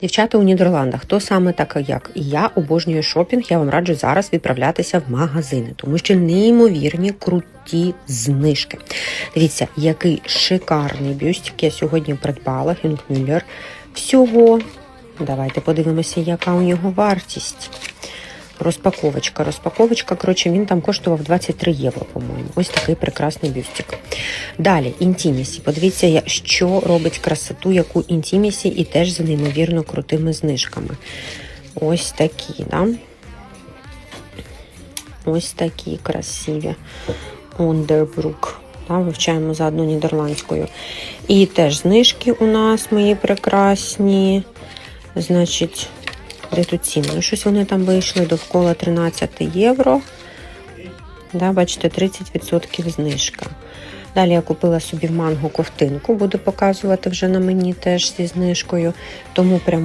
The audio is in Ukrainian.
Дівчата у Нідерландах, хто саме так як і я обожнюю шопінг, я вам раджу зараз відправлятися в магазини, тому що неймовірні круті знижки. Дивіться, який шикарний бюстик я сьогодні придбала. Хінкмюллер. Всього. Давайте подивимося, яка у нього вартість. Розпаковочка. Розпаковочка, коротше, він там коштував 23 євро, по-моєму. Ось такий прекрасний бюстик. Далі, інтімісі. Подивіться, що робить красоту, яку інтімісі, і теж за неймовірно крутими знижками. Ось такі, да? Ось такі красиві. Underbrook. Да, вивчаємо заодно нідерландською. І теж знижки у нас мої прекрасні. Значить, де тут щось вони там вийшли довкола 13 євро. Да, бачите, 30% знижка. Далі я купила собі в манго ковтинку, буду показувати вже на мені теж зі знижкою. Тому прямо